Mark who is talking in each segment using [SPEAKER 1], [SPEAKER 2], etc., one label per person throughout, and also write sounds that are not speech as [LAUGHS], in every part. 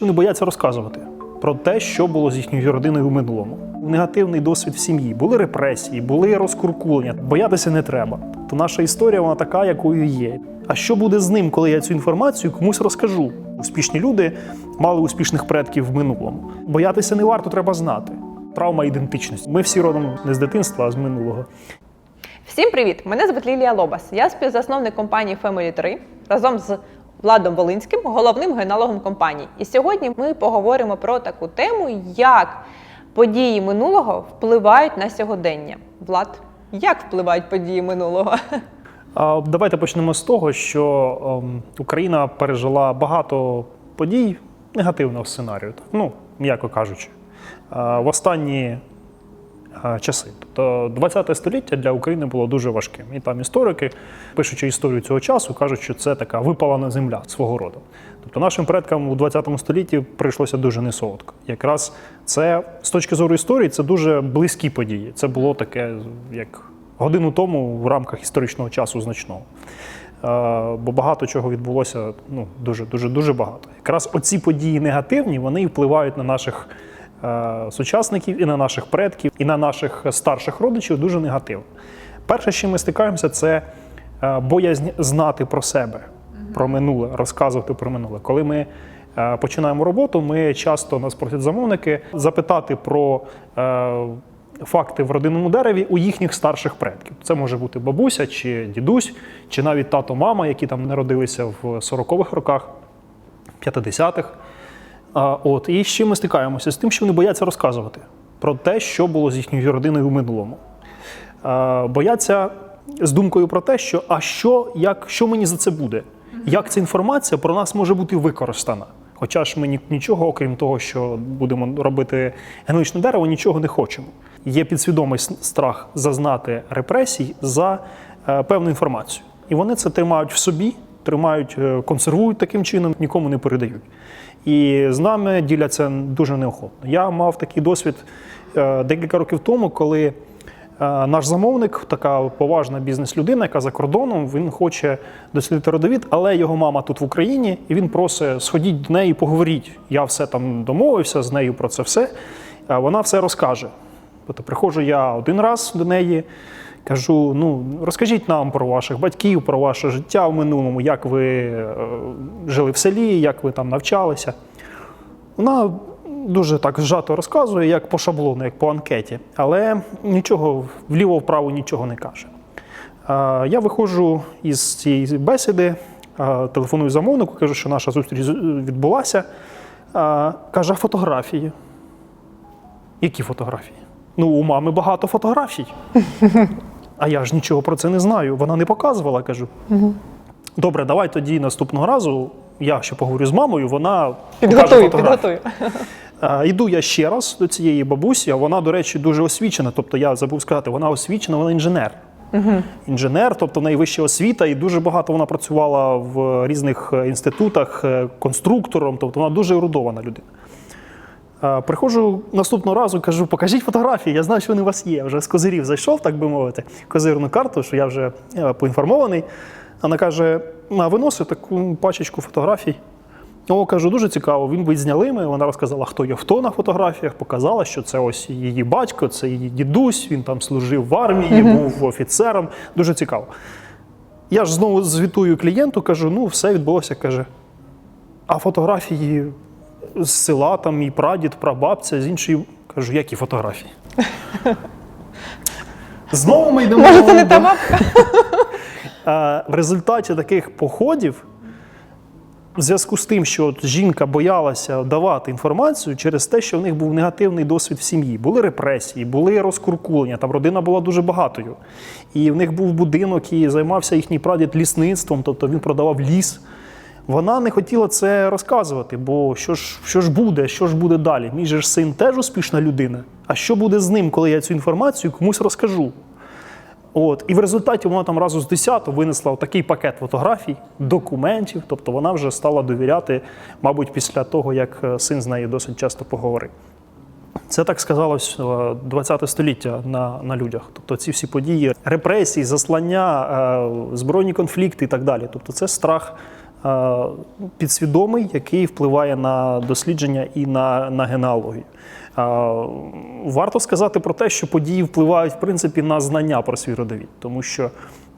[SPEAKER 1] Вони бояться розказувати про те, що було з їхньою родиною в минулому. Негативний досвід в сім'ї, були репресії, були розкуркулення. Боятися не треба. То наша історія вона така, якою є. А що буде з ним, коли я цю інформацію комусь розкажу? Успішні люди мали успішних предків в минулому. Боятися не варто, треба знати. Травма ідентичності. Ми всі родом не з дитинства, а з минулого.
[SPEAKER 2] Всім привіт! Мене звуть Лілія Лобас. Я співзасновник компанії Family 3 разом з Владом Волинським, головним генеалогом компанії. І сьогодні ми поговоримо про таку тему, як події минулого впливають на сьогодення. Влад, як впливають події минулого?
[SPEAKER 1] Давайте почнемо з того, що ем, Україна пережила багато подій негативного сценарію, ну, м'яко кажучи, в останні часи. Тобто 20 століття для України було дуже важким. І там історики, пишучи історію цього часу, кажуть, що це така випалена земля свого роду. Тобто нашим предкам у 20 столітті прийшлося дуже несолодко. Якраз це з точки зору історії, це дуже близькі події. Це було таке, як годину тому в рамках історичного часу значного. Е, Бо багато чого відбулося, ну дуже дуже дуже багато. Якраз оці події негативні вони впливають на наших е, сучасників, і на наших предків, і на наших старших родичів дуже негативно. Перше, з чим ми стикаємося, це е, боязнь знати про себе, про минуле, розказувати про минуле. Коли ми е, починаємо роботу, ми часто нас просять замовники запитати про. е, Факти в родинному дереві у їхніх старших предків. Це може бути бабуся чи дідусь, чи навіть тато, мама, які там народилися в 40-х роках, 50-х. От і чим ми стикаємося? З тим, що вони бояться розказувати про те, що було з їхньою родиною в минулому. Бояться з думкою про те, що а що, як, що мені за це буде? Як ця інформація про нас може бути використана? Хоча ж ми нічого, окрім того, що будемо робити генетичне дерево, нічого не хочемо. Є підсвідомий страх зазнати репресій за е, певну інформацію. І вони це тримають в собі, тримають, е, консервують таким чином, нікому не передають. І з нами діляться дуже неохотно. Я мав такий досвід е, декілька років тому, коли е, наш замовник, така поважна бізнес-людина, яка за кордоном, він хоче дослідити родовід, але його мама тут в Україні, і він просить сходіть до неї, поговоріть. Я все там домовився з нею про це все. Вона все розкаже. Тобто приходжу я один раз до неї, кажу: ну розкажіть нам про ваших батьків, про ваше життя в минулому, як ви е, жили в селі, як ви там навчалися. Вона дуже так зжато розказує, як по шаблону, як по анкеті, але нічого вліво-вправо нічого не каже. Я виходжу із цієї бесіди, телефоную замовнику, кажу, що наша зустріч відбулася. Каже, «А фотографії. Які фотографії? Ну, у мами багато фотографій. А я ж нічого про це не знаю. Вона не показувала, кажу. Добре, давай тоді наступного разу. Я ще поговорю з мамою, вона
[SPEAKER 2] підготую. [LAUGHS]
[SPEAKER 1] А, Іду я ще раз до цієї бабусі, а вона, до речі, дуже освічена. Тобто я забув сказати, вона освічена, вона інженер. Інженер, тобто найвища освіта, і дуже багато вона працювала в різних е, інститутах е, конструктором, тобто вона дуже ерудована людина. Приходжу наступного разу, кажу, покажіть фотографії, я знаю, що вони у вас є. Вже з козирів зайшов, так би мовити, козирну карту, що я вже е, поінформований. Вона каже: а виноси таку пачечку фотографій. О, кажу, дуже цікаво. Він відзняли ми. Вона розказала, хто є хто на фотографіях, показала, що це ось її батько, це її дідусь, він там служив в армії, був офіцером. Дуже цікаво. Я ж знову звітую клієнту, кажу, ну, все відбулося, каже. А фотографії з села, там мій прадід, прабабця, з іншої. Кажу, які фотографії? [LAUGHS] Знову ми йдемо.
[SPEAKER 2] Може, це не та мапка?
[SPEAKER 1] Е, [LAUGHS] В результаті таких походів, в зв'язку з тим, що от жінка боялася давати інформацію через те, що в них був негативний досвід в сім'ї. Були репресії, були розкуркулення, там родина була дуже багатою. І в них був будинок, і займався їхній прадід лісництвом, тобто він продавав ліс. Вона не хотіла це розказувати, бо що ж, що ж буде, що ж буде далі? Мій же ж син теж успішна людина. А що буде з ним, коли я цю інформацію комусь розкажу? От, і в результаті вона там разу з 10 винесла такий пакет фотографій, документів. Тобто вона вже стала довіряти, мабуть, після того, як е, син з нею досить часто поговорив. Це так сказалось е, 20 століття на, на людях. Тобто ці всі події, репресії, заслання, е, збройні конфлікти і так далі. Тобто це страх е, підсвідомий, який впливає на дослідження і на, на генеалогію. Е, Варто сказати про те, що події впливають в принципі на знання про свій родовід, тому що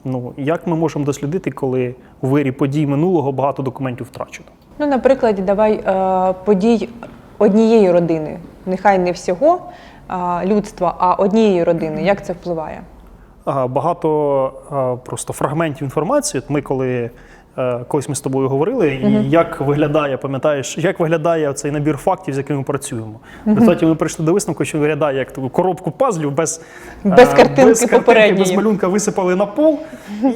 [SPEAKER 1] ну як ми можемо дослідити, коли у вирі подій минулого багато документів втрачено.
[SPEAKER 2] Ну, наприклад, давай е, подій однієї родини, нехай не всього е, людства, а однієї родини. Як це впливає?
[SPEAKER 1] Багато просто фрагментів інформації. Ми коли е, колись ми з тобою говорили, і як виглядає, пам'ятаєш, як виглядає цей набір фактів, з якими ми працюємо. В результаті ми прийшли до висновку, що виглядає як таку коробку пазлів без,
[SPEAKER 2] Без
[SPEAKER 1] е,
[SPEAKER 2] картинки
[SPEAKER 1] без, картинки, без малюнка висипали на пол,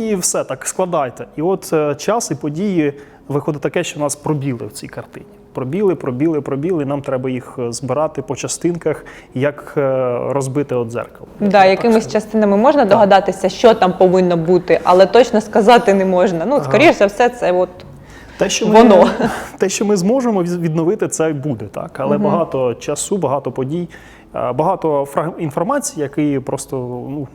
[SPEAKER 1] і все так складайте. І от е, час і події виходить таке, що нас пробіли в цій картині. Пробіли, пробіли, пробіли. Нам треба їх е, збирати по частинках, як е, розбити от дзеркало.
[SPEAKER 2] Да, якимись частинами можна догадатися, що там повинно бути, але точно сказати не можна. Ну, скоріш за все, це от
[SPEAKER 1] Те, що ми,
[SPEAKER 2] Воно. [LAUGHS]
[SPEAKER 1] те, що ми зможемо відновити, це буде так. Але багато часу, багато подій, е, багато інформації, які просто ну,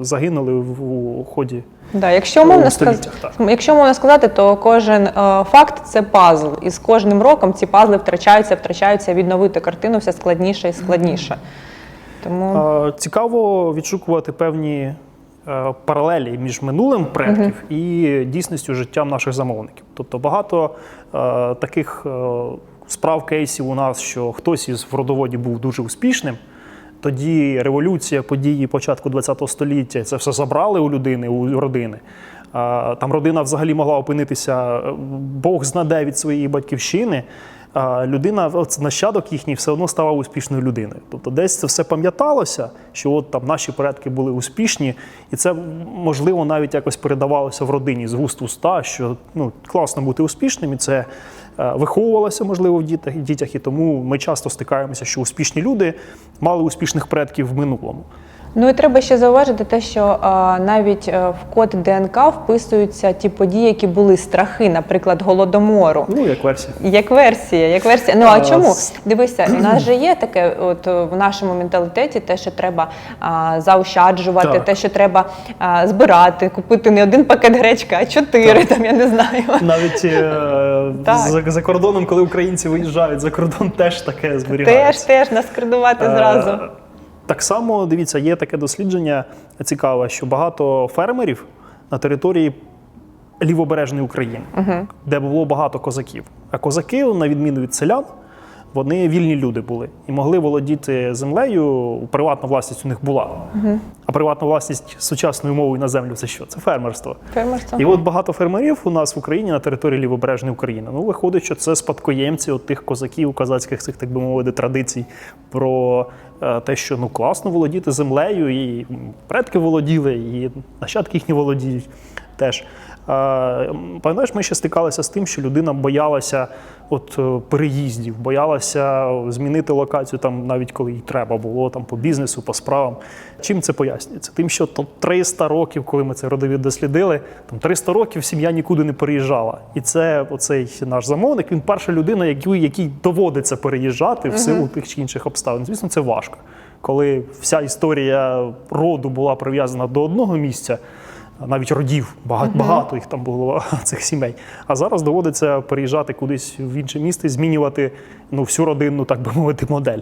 [SPEAKER 1] загинули в ході.
[SPEAKER 2] Да, якщо умовно,
[SPEAKER 1] У
[SPEAKER 2] сказ...
[SPEAKER 1] століттях, так.
[SPEAKER 2] якщо умовно сказати, то кожен е, факт це пазл. І з кожним роком ці пазли втрачаються, втрачаються, відновити картину все складніше і складніше. Тому
[SPEAKER 1] Е, Цікаво відшукувати певні е, паралелі між минулим предків і дійсністю життям наших замовників. Тобто багато е, таких е, справ кейсів у нас, що хтось із в родоводі був дуже успішним. Тоді революція, події початку ХХ століття це все забрали у людини, у родини. Там родина взагалі могла опинитися е, Бог знаде від своєї батьківщини. Людина, нащадок їхній, все одно ставав успішною людиною. Тобто, десь це все пам'яталося, що от там наші предки були успішні, і це можливо навіть якось передавалося в родині з вуст в уста, що ну класно бути успішним, і це е, виховувалося можливо в дітях. І тому ми часто стикаємося, що успішні люди мали успішних предків в минулому.
[SPEAKER 2] Ну і треба ще зауважити те, що а, навіть е, в код ДНК вписуються ті події, які були страхи, наприклад, голодомору.
[SPEAKER 1] Ну як версія.
[SPEAKER 2] Як версія, як версія. Ну а
[SPEAKER 1] А,
[SPEAKER 2] чому?
[SPEAKER 1] с-
[SPEAKER 2] Дивися, у нас же є таке, от е, в нашому менталітеті, те, що треба а, заощаджувати,
[SPEAKER 1] Так.
[SPEAKER 2] те, що треба а, збирати, купити не один пакет гречки, а чотири. Там я не знаю.
[SPEAKER 1] Навіть е, [LAUGHS] за, за кордоном, коли українці виїжджають за кордон, теж таке
[SPEAKER 2] Теж
[SPEAKER 1] зберігається.
[SPEAKER 2] теж наскридувати зразу.
[SPEAKER 1] Так само дивіться, є таке дослідження цікаве, що багато фермерів на території лівобережної України, де було багато козаків. А козаки, на відміну від селян, вони вільні люди були і могли володіти землею. Приватна власність у них була. А приватна власність сучасною мовою на землю це що? Це фермерство.
[SPEAKER 2] Фермерство.
[SPEAKER 1] І от багато фермерів у нас в Україні на території лівобережної України. Ну, виходить, що це спадкоємці от тих козаків, козацьких цих, так би мовити, традицій про те, що ну класно володіти землею, і предки володіли, і нащадки їхні володіють теж. Е, Пам'ятаєш, ми ще стикалися з тим, що людина боялася от е, переїздів, боялася змінити локацію, там навіть коли їй треба було там по бізнесу, по справам. Чим це пояснюється? Тим, що то 300 років, коли ми цей родовід дослідили, там 300 років сім'я нікуди не переїжджала. І це оцей наш замовник. Він перша людина, якій, якій доводиться переїжджати в силу тих чи інших обставин. Звісно, це важко. Коли вся історія роду була прив'язана до одного місця, навіть родів, багато, багато їх там було [LAUGHS] цих сімей. А зараз доводиться переїжджати кудись в інше місто і змінювати ну, всю родинну, так би мовити, модель.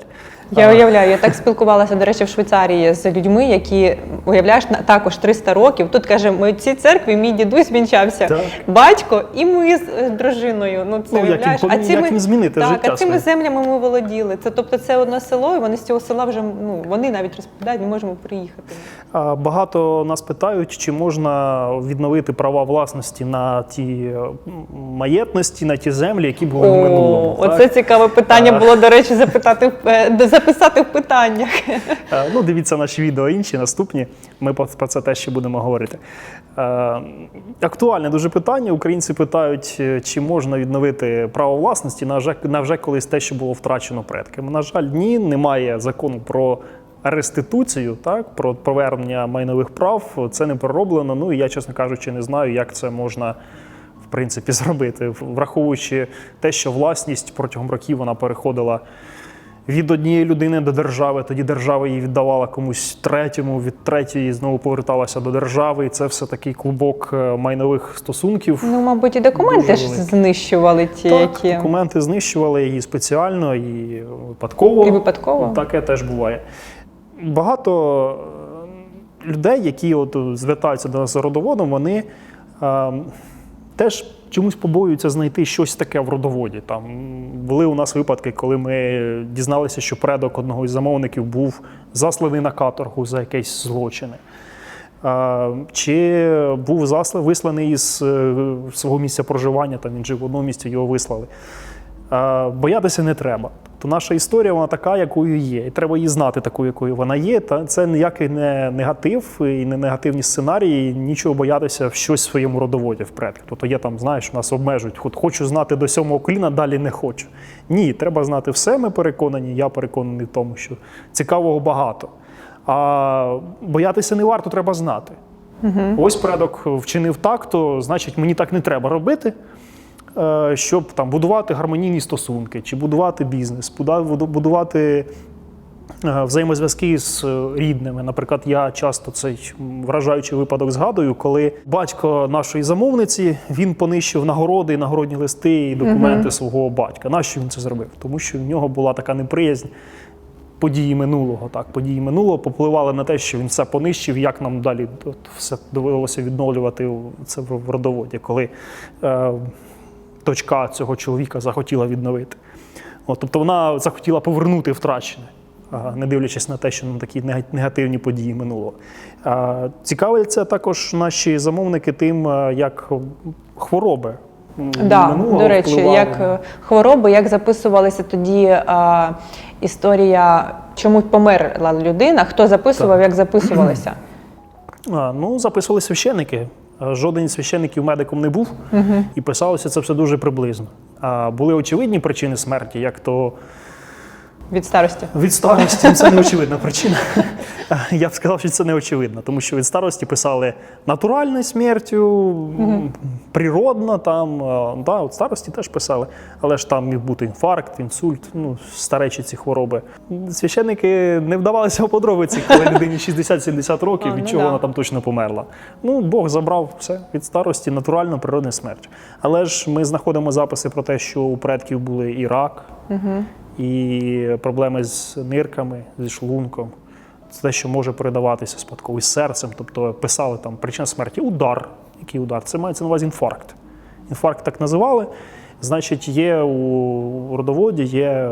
[SPEAKER 2] Я уявляю, я так спілкувалася, до речі, в Швейцарії з людьми, які уявляєш також 300 років. Тут каже, ми в цій церкві мій дідусь вінчався,
[SPEAKER 1] Так.
[SPEAKER 2] батько і ми з е, дружиною. Ну це
[SPEAKER 1] Ну, як їм
[SPEAKER 2] уявляєш.
[SPEAKER 1] повинні- як їм змінити
[SPEAKER 2] так,
[SPEAKER 1] життя
[SPEAKER 2] а цими
[SPEAKER 1] своє?
[SPEAKER 2] землями ми володіли. Це тобто це одне село, і вони з цього села вже ну вони навіть розповідають, не можемо приїхати.
[SPEAKER 1] А, Багато нас питають, чи можна відновити права власності на ті е, маєтності, на ті землі, які були в минулому.
[SPEAKER 2] О,
[SPEAKER 1] так?
[SPEAKER 2] оце цікаве питання
[SPEAKER 1] А.
[SPEAKER 2] було, до речі, запитати е, записати в питаннях. [LAUGHS]
[SPEAKER 1] Е, Ну, дивіться наші відео інші, наступні. Ми про це теж ще будемо говорити. Е, Актуальне дуже питання. Українці питають, е, чи можна відновити право власності на вже, на вже колись те, що було втрачено предками. На жаль, ні, немає закону про реституцію, так, про повернення майнових прав. Це не пророблено. Ну і я, чесно кажучи, не знаю, як це можна. В принципі, [LAUGHS] зробити, враховуючи те, що власність протягом років вона переходила від однієї людини до держави, тоді держава її віддавала комусь третьому, від третьої знову поверталася до держави. І це все такий клубок е, майнових стосунків.
[SPEAKER 2] Ну, мабуть, і документи ж знищували ті,
[SPEAKER 1] Так,
[SPEAKER 2] які
[SPEAKER 1] документи знищували її спеціально і випадково.
[SPEAKER 2] і випадково.
[SPEAKER 1] Таке теж буває. Багато е, людей, які от звертаються до нас за родоводом, вони е, теж чомусь побоюються знайти щось таке в родоводі. Там були у нас випадки, коли ми дізналися, що предок одного із замовників був засланий на каторгу за якісь злочини. Е, Чи був засла- висланий із е, свого місця проживання, там він жив в одному місці, його вислали. Е, Боятися не треба. То наша історія вона така, якою є. І треба її знати такою, якою вона є. Та це ніякий не негатив і не негативні сценарії. Нічого боятися в щось в своєму родоводі в предках. Тобто є там, знаєш, нас обмежують. От хочу знати до сьомого коліна, далі не хочу. Ні, треба знати все. Ми переконані. Я переконаний в тому, що цікавого багато. А боятися не варто, треба знати. Ось предок вчинив так, то значить мені так не треба робити. Е, Щоб там будувати гармонійні стосунки, чи будувати бізнес, будувати е, взаємозв'язки з е, рідними. Наприклад, я часто цей вражаючий випадок згадую, коли батько нашої замовниці він понищив нагороди, нагородні листи і документи свого батька. Нащо він це зробив? Тому що в нього була така неприязнь. Події минулого, так, події минулого попливали на те, що він все понищив, як нам далі все довелося відновлювати це в родоводі, коли е, дочка цього чоловіка захотіла відновити. От, тобто вона захотіла повернути втрачене, не дивлячись на те, що на такі негативні події минулого. Цікавляться також наші замовники тим, як хвороби.
[SPEAKER 2] Да,
[SPEAKER 1] минулого
[SPEAKER 2] до речі,
[SPEAKER 1] впливали
[SPEAKER 2] як е, хвороби, як записувалася тоді е, історія, чому померла людина, хто записував, як записувалися.
[SPEAKER 1] А, ну, записували священники. А, Жоден із священників медиком не був, і писалося це все дуже приблизно. А були очевидні причини смерті, як то
[SPEAKER 2] Від старості.
[SPEAKER 1] від старості це не очевидна причина. [LAUGHS] Я б сказав, що це не очевидно, тому що від старості писали натуральною смертю, природна там. Да, от старості теж писали, але ж там міг бути інфаркт, інсульт, ну, старечі ці хвороби. Священники не вдавалися у подробиці, коли людині 60-70 років, від
[SPEAKER 2] ну
[SPEAKER 1] чого вона там точно померла. Ну, Бог забрав все від старості, натуральна природна смерть. Але ж ми знаходимо записи про те, що у предків були і рак, і проблеми з нирками, зі шлунком. Це те, що може передаватися спадково і з серцем. Тобто писали там причина смерті удар. Який удар? Це мається на увазі інфаркт. Інфаркт так називали. Значить, є у родоводі є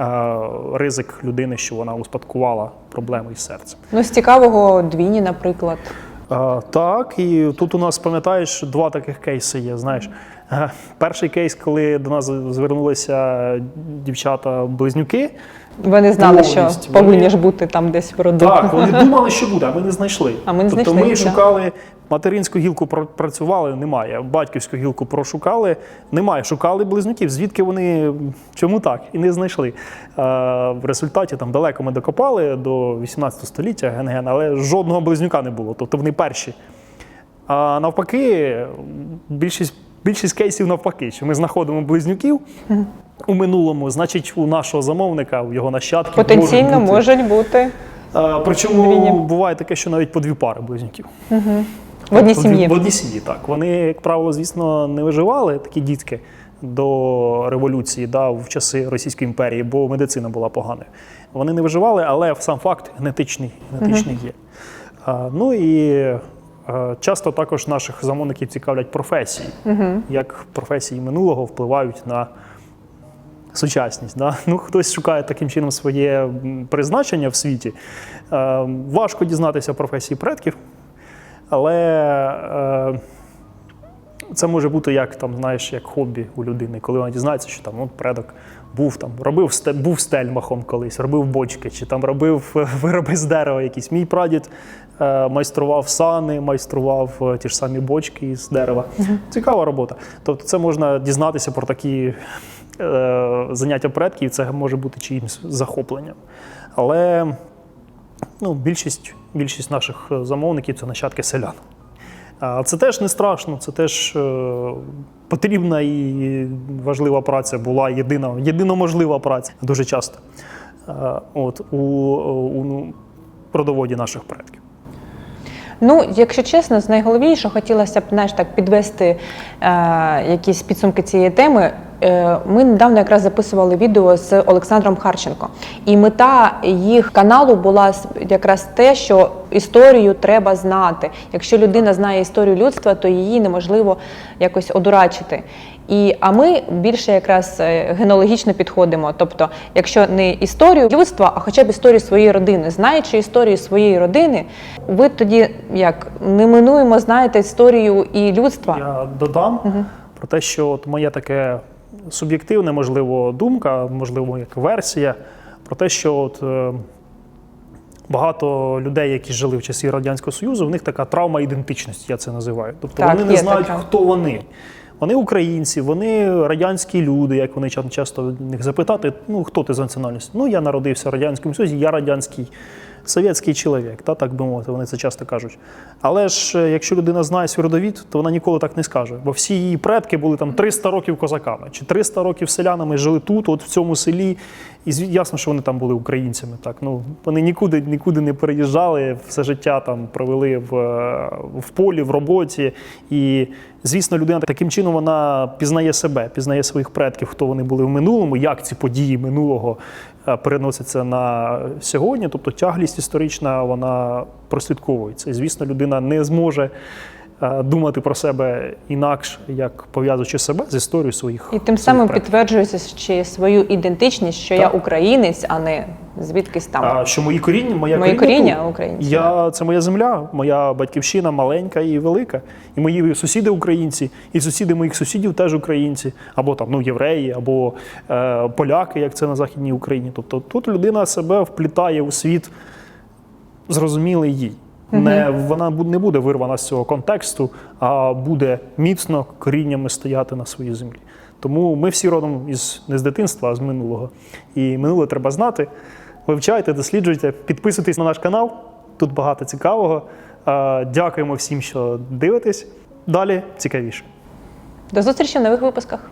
[SPEAKER 1] е, ризик людини, що вона успадкувала проблеми із серцем.
[SPEAKER 2] Ну, з цікавого двіні, наприклад.
[SPEAKER 1] А, так, і тут у нас, пам'ятаєш, два таких кейси є. Знаєш, перший кейс, коли до нас звернулися дівчата-близнюки.
[SPEAKER 2] Вони знали, що
[SPEAKER 1] Повністю.
[SPEAKER 2] повинні
[SPEAKER 1] Вони-
[SPEAKER 2] ж бути там десь в роду.
[SPEAKER 1] Так, вони [LAUGHS] думали, що буде, а ми не знайшли.
[SPEAKER 2] А ми не
[SPEAKER 1] тобто
[SPEAKER 2] знайшли,
[SPEAKER 1] ми
[SPEAKER 2] да.
[SPEAKER 1] шукали материнську гілку, пр- працювали, немає. Батьківську гілку прошукали, немає. Шукали близнюків. Звідки вони чому так? І не знайшли. Е, в результаті там далеко ми докопали до 18 століття ген-ген, але жодного близнюка не було. Тобто вони перші. А навпаки, більшість, більшість кейсів навпаки, що ми знаходимо близнюків у минулому, значить, у нашого замовника, у його нащадків
[SPEAKER 2] Потенційно
[SPEAKER 1] можуть бути.
[SPEAKER 2] бути
[SPEAKER 1] А, причому буває таке, що навіть по дві пари близнюків.
[SPEAKER 2] в одній сім'ї.
[SPEAKER 1] В одній сім'ї, так. Вони, як правило, звісно, не виживали такі дітки до революції, да, в часи Російської імперії, бо медицина була поганою. Вони не виживали, але сам факт генетичний, генетичний є. А, ну і часто також наших замовників цікавлять професії, як професії минулого впливають на сучасність. Да? Ну, хтось шукає таким чином своє призначення в світі. Е, важко дізнатися професії предків, але е, це може бути як там, знаєш, як хобі у людини, коли вона дізнається, що там ну, предок був там, робив був стельмахом колись, робив бочки, чи там робив [LAUGHS] вироби з дерева якісь. Мій прадід е, майстрував сани, майстрував е, ті ж самі бочки з дерева. Цікава робота. Тобто, це можна дізнатися про такі е, заняття предків, це може бути чиїмсь захопленням. Але ну, більшість, більшість наших е, замовників це нащадки селян. Це теж не страшно, це теж е, потрібна і важлива праця була єдина, єдино можлива праця дуже часто е, от, у, у продоводі наших предків.
[SPEAKER 2] Ну, якщо чесно, з найголовніше хотілося б знаєш, так підвести е, якісь підсумки цієї теми. Е, ми недавно якраз записували відео з Олександром Харченко, і мета їх каналу була якраз те, що історію треба знати. Якщо людина знає історію людства, то її неможливо якось одурачити. І, а ми більше якраз е, генеалогічно підходимо. Тобто, якщо не історію людства, а хоча б історію своєї родини. Знаючи історію своєї родини, ви тоді як неминуємо знаєте історію і людства.
[SPEAKER 1] Я додам про те, що от моє таке суб'єктивне, можливо, думка, можливо, як версія, про те, що от, е, багато людей, які жили в часі Радянського Союзу, в них така травма ідентичності, я це називаю. Тобто
[SPEAKER 2] Так,
[SPEAKER 1] вони не знають,
[SPEAKER 2] така.
[SPEAKER 1] хто вони. Вони українці, вони радянські люди, як вони часто в них запитати, ну хто ти за національністю? Ну я народився в Радянському Союзі, я радянський совєтський чоловік, та, так би мовити, вони це часто кажуть. Але ж е, якщо людина знає свій родовід, то вона ніколи так не скаже. Бо всі її предки були там 300 років козаками, чи 300 років селянами жили тут, от в цьому селі. І ясно, що вони там були українцями. Так ну вони нікуди нікуди не переїжджали, все життя там провели в, е, в полі, в роботі. І звісно, людина таким чином вона пізнає себе, пізнає своїх предків, хто вони були в минулому, як ці події минулого е, переносяться на сьогодні. Тобто тяглість історична вона прослідковується. І звісно, людина не зможе. Е, Думати про себе інакше, як пов'язуючи себе з історією своїх
[SPEAKER 2] І тим самим підтверджується ще свою ідентичність, що я українець, а не звідкись там.
[SPEAKER 1] А, що мої коріння, моя
[SPEAKER 2] Мої
[SPEAKER 1] коріння,
[SPEAKER 2] коріння українці,
[SPEAKER 1] Я це моя земля, моя батьківщина маленька і велика. І мої сусіди українці, і сусіди моїх сусідів теж українці, або там ну євреї, або е, поляки, як це на західній Україні. Тобто тут людина себе вплітає у світ зрозумілий їй. Не вона не буде вирвана з цього контексту, а буде міцно коріннями стояти на своїй землі. Тому ми всі родом із не з дитинства, а з минулого. І минуле треба знати. Вивчайте, досліджуйте, підписуйтесь на наш канал. Тут багато цікавого. Дякуємо всім, що дивитесь. Далі цікавіше.
[SPEAKER 2] До зустрічі в нових випусках.